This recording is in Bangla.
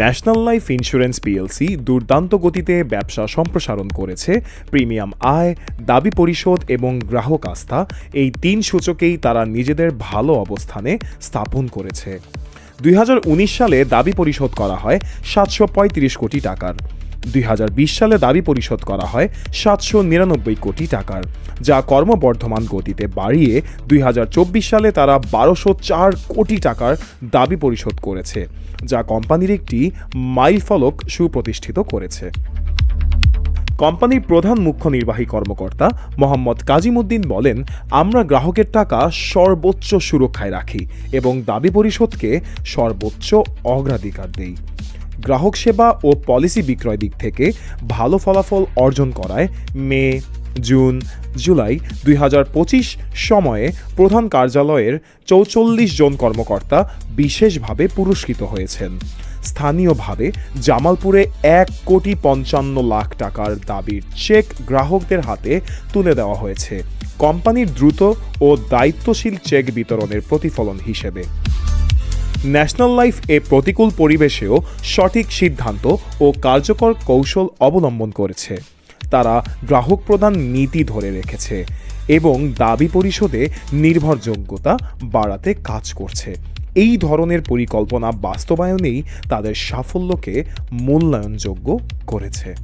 ন্যাশনাল লাইফ ইন্স্যুরেন্স পিএলসি দুর্দান্ত গতিতে ব্যবসা সম্প্রসারণ করেছে। প্রিমিয়াম আয়, দাবি পরিশোধ এবং গ্রাহক আস্থা এই তিন সূচকেই তারা নিজেদের ভালো অবস্থানে স্থাপন করেছে। দুই হাজার উনিশ সালে দাবি পরিশোধ করা হয় সাতশো পঁয়ত্রিশ কোটি টাকার। দুই হাজার বিশ সালে দাবি পরিশোধ করা হয় সাতশো নিরানব্বই কোটি টাকার, যা কর্মবর্ধমান গতিতে বাড়িয়ে দুই হাজার চব্বিশ সালে তারা বারোশো চার কোটি টাকার দাবি পরিশোধ করেছে, যা কোম্পানির একটি মাইলফলক সুপ্রতিষ্ঠিত করেছে। কোম্পানির প্রধান মুখ্য নির্বাহী কর্মকর্তা মোহাম্মদ কাজিমুদ্দিন বলেন, আমরা গ্রাহকের টাকা সর্বোচ্চ সুরক্ষায় রাখি এবং দাবি পরিশোধকে সর্বোচ্চ অগ্রাধিকার দেই। গ্রাহক সেবা ও পলিসি বিক্রয় দিক থেকে ভালো ফলাফল অর্জন করায় মে, জুন, জুলাই দুই হাজার পঁচিশ সময়ে প্রধান কার্যালয়ের চৌচল্লিশ জন কর্মকর্তা বিশেষভাবে পুরস্কৃত হয়েছেন। স্থানীয়ভাবে জামালপুরে এক কোটি পঞ্চান্ন লাখ টাকার দাবির চেক গ্রাহকদের হাতে তুলে দেওয়া হয়েছে। কোম্পানির দ্রুত ও দায়িত্বশীল চেক বিতরণের প্রতিফলন হিসেবে। ন্যাশনাল লাইফ এ প্রতিকূল পরিবেশেও সঠিক সিদ্ধান্ত ও কার্যকর কৌশল অবলম্বন করেছে। তারা গ্রাহক প্রদান নীতি ধরে রেখেছে এবং দাবি পরিশোধে নির্ভরযোগ্যতা বাড়াতে কাজ করছে। এই ধরনের পরিকল্পনা বাস্তবায়নেই তাদের সাফল্যকে মূল্যায়নযোগ্য করেছে।